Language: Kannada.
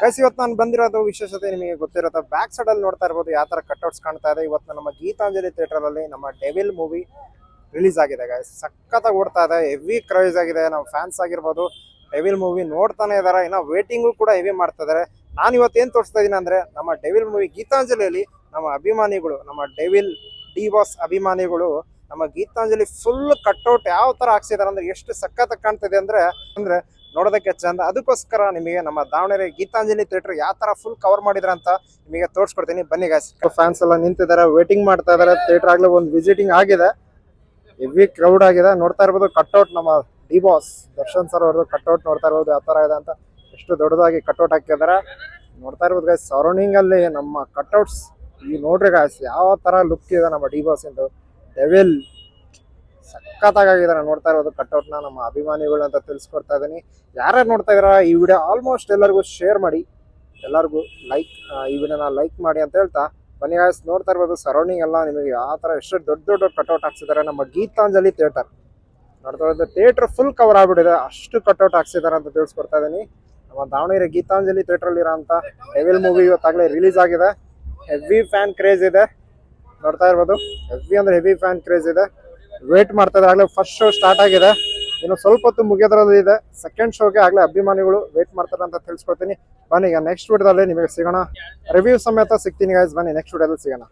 ಗೈಸ್ ಇವತ್ತು ನಾನು ಬಂದಿರೋದು ವಿಶೇಷತೆ ನಿಮಗೆ ಗೊತ್ತಿರುತ್ತೆ ಬ್ಯಾಕ್ ಸೈಡ್ ಅಲ್ಲಿ ನೋಡ್ತಾ ಇರ್ಬೋದು ಯಾವ ತರ ಕಟ್ಔಟ್ಸ್ ಕಾಣ್ತಾ ಇದೆ. ಇವತ್ತು ನಮ್ಮ ಗೀತಾಂಜಲಿ ಥಿಯೇಟರ್ ಅಲ್ಲಿ ನಮ್ಮ ಡೆವಿಲ್ ಮೂವಿ ರಿಲೀಸ್ ಆಗಿದೆ ಗೈಸ್ ಸಖತ್ತಾಗಿ ಓಡ್ತಾ ಇದೆ ಹೆವಿ ಕ್ರೈಸ್ ಆಗಿದೆ. ನಮ್ಮ ಫ್ಯಾನ್ಸ್ ಆಗಿರ್ಬೋದು ಡೆವಿಲ್ ಮೂವಿ ನೋಡ್ತಾನೆ ಇದ್ದಾರೆ. ಇನ್ನ ವೇಟಿಂಗು ಕೂಡ ಹೆವಿ ಮಾಡ್ತಾ ಇದ್ದಾರೆ. ನಾನು ಇವತ್ತು ಏನು ತೋರಿಸ್ತಾ ಇದೀನಿ ಅಂದ್ರೆ, ನಮ್ಮ ಡೆವಿಲ್ ಮೂವಿ ಗೀತಾಂಜಲಿಯಲ್ಲಿ ನಮ್ಮ ಅಭಿಮಾನಿಗಳು, ನಮ್ಮ ಡೆವಿಲ್ ಡಿ ಬಾಸ್ ಅಭಿಮಾನಿಗಳು, ನಮ್ಮ ಗೀತಾಂಜಲಿ ಫುಲ್ ಕಟ್ಔಟ್ ಯಾವ ತರ ಹಾಕ್ಸಿದಾರೆ ಅಂದ್ರೆ, ಎಷ್ಟು ಸಖತ್ತಾಗಿ ಕಾಣ್ತಿದೆ ಅಂದ್ರೆ ಅಂದ್ರೆ ನೋಡೋದಕ್ಕೆ ಚಂದ. ಅದಕ್ಕೋಸ್ಕರ ನಿಮಗೆ ನಮ್ಮ ದಾವಣಗೆರೆ ಗೀತಾಂಜಲಿ ಥಿಯೇಟರ್ ಯಾವ ತರ ಫುಲ್ ಕವರ್ ಮಾಡಿದ್ರ ಅಂತ ನಿಮಗೆ ತೋರಿಸ್ಕೊಡ್ತೀನಿ. ಬನ್ನಿ ಗಾಯ್ಸ್ ಫ್ಯಾನ್ಸ್ ಎಲ್ಲ ನಿಂತಿದ್ದಾರೆ ವೇಟಿಂಗ್ ಮಾಡ್ತಾ ಇದಾರೆ ಥಿಯೇಟರ್ ಆಗ್ಲೇ ಒಂದು ವಿಸಿಟಿಂಗ್ ಆಗಿದೆ. ಹೆವಿ ಕ್ರೌಡ್ ಆಗಿದೆ. ನೋಡ್ತಾ ಇರ್ಬೋದು ಕಟ್ಔಟ್ ನಮ್ಮ ಡಿ ಬಾಸ್ ದರ್ಶನ್ ಸರ್ ಅವ್ರದ್ದು ಕಟ್ಔಟ್ ನೋಡ್ತಾ ಇರ್ಬೋದು, ಯಾವ ತರ ಇದೆ ಅಂತ. ಎಷ್ಟು ದೊಡ್ಡದಾಗಿ ಕಟ್ಔಟ್ ಹಾಕಿದಾರೆ ನೋಡ್ತಾ ಇರ್ಬೋದು ಗಾಯ್ಸ್ ಸರೌಂಡಿಂಗ್ ಅಲ್ಲಿ ನಮ್ಮ ಕಟ್ಔಟ್ಸ್ ಈ ನೋಡ್ರಿ ಗಾಯ್ಸ್ ಯಾವ ತರ ಲುಕ್ ಇದೆ ನಮ್ಮ ಡಿ ಬಾಸ್ ಇಂದು. ಡೆವಿಲ್ ಸಖತ್ತಾಗಿದ್ದಾರೆ. ನೋಡ್ತಾ ಇರೋದು ಕಟ್ಔಟ್ನ ನಮ್ಮ ಅಭಿಮಾನಿಗಳು ಅಂತ ತಿಳಿಸ್ಕೊಡ್ತಾ ಇದ್ದೀನಿ. ಯಾರ್ಯಾರು ನೋಡ್ತಾ ಇದಾರ ಈ ವಿಡಿಯೋ ಆಲ್ಮೋಸ್ಟ್ ಎಲ್ಲರಿಗೂ ಶೇರ್ ಮಾಡಿ. ಎಲ್ಲರಿಗೂ ಲೈಕ್ ಈ ವಿಡಿಯೋನ ಲೈಕ್ ಮಾಡಿ ಅಂತ ಹೇಳ್ತಾ. ಬನ್ನಿ ಗಾಯ್ಸ್ ನೋಡ್ತಾ ಇರ್ಬೋದು ಸರೌಂಡಿಂಗ್ ಎಲ್ಲ ನಿಮಗೆ ಯಾವ ಥರ ಎಷ್ಟು ದೊಡ್ಡ ದೊಡ್ಡ ಕಟೌಟ್ ಹಾಕ್ಸಿದ್ದಾರೆ. ನಮ್ಮ ಗೀತಾಂಜಲಿ ಥಿಯೇಟರ್. ನೋಡ್ತಾ ಇರೋದು ಥಿಯೇಟರ್ ಫುಲ್ ಕವರ್ ಆಗ್ಬಿಟ್ಟಿದೆ. ಅಷ್ಟು ಕಟೌಟ್ ಹಾಕ್ಸಿದ್ದಾರೆ ಅಂತ ತಿಳಿಸ್ಕೊಡ್ತಾ ಇದ್ದೀನಿ. ನಮ್ಮ ದಾವಣಗೆರೆ ಗೀತಾಂಜಲಿ ಥಿಯೇಟರ್ ಅಲ್ಲಿ ಇರೋಂಥ ಹೆವಿಲ್ ಮೂವಿ ಇವತ್ತಾಗಲೇ ರಿಲೀಸ್ ಆಗಿದೆ. ಹೆವಿ ಫ್ಯಾನ್ ಕ್ರೇಜ್ ಇದೆ. ನೋಡ್ತಾ ಇರ್ಬೋದು. ಹೆವಿ ಅಂದ್ರೆ ಹೆವಿ ಫ್ಯಾನ್ ಕ್ರೇಜ್ ಇದೆ. ವೇಟ್ ಮಾಡ್ತಾ ಇದ್ದಾರೆ. ಆಗ್ಲೇ ಫಸ್ಟ್ ಶೋ ಸ್ಟಾರ್ಟ್ ಆಗಿದೆ. ಇನ್ನು ಸ್ವಲ್ಪ ಹೊತ್ತು ಮುಗಿಯೋದ್ರಲ್ಲಿ ಇದೆ. ಸೆಕೆಂಡ್ ಶೋಗೆ ಆಗ್ಲೇ ಅಭಿಮಾನಿಗಳು ವೇಟ್ ಮಾಡ್ತಾರೆ ಅಂತ ತಿಳಿಸ್ಕೊಡ್ತೀನಿ. ಬನ್ನಿ, ಈಗ ನೆಕ್ಸ್ಟ್ ವಿಡಿಯೋದಲ್ಲಿ ನಿಮಗೆ ಸಿಗೋಣ. ರಿವ್ಯೂ ಸಮೇತ ಸಿಗ್ತೀನಿ ಗೈಸ್ ಬನ್ನಿ ನೆಕ್ಸ್ಟ್ ವಿಡಿಯೋದಲ್ಲಿ ಸಿಗೋಣ.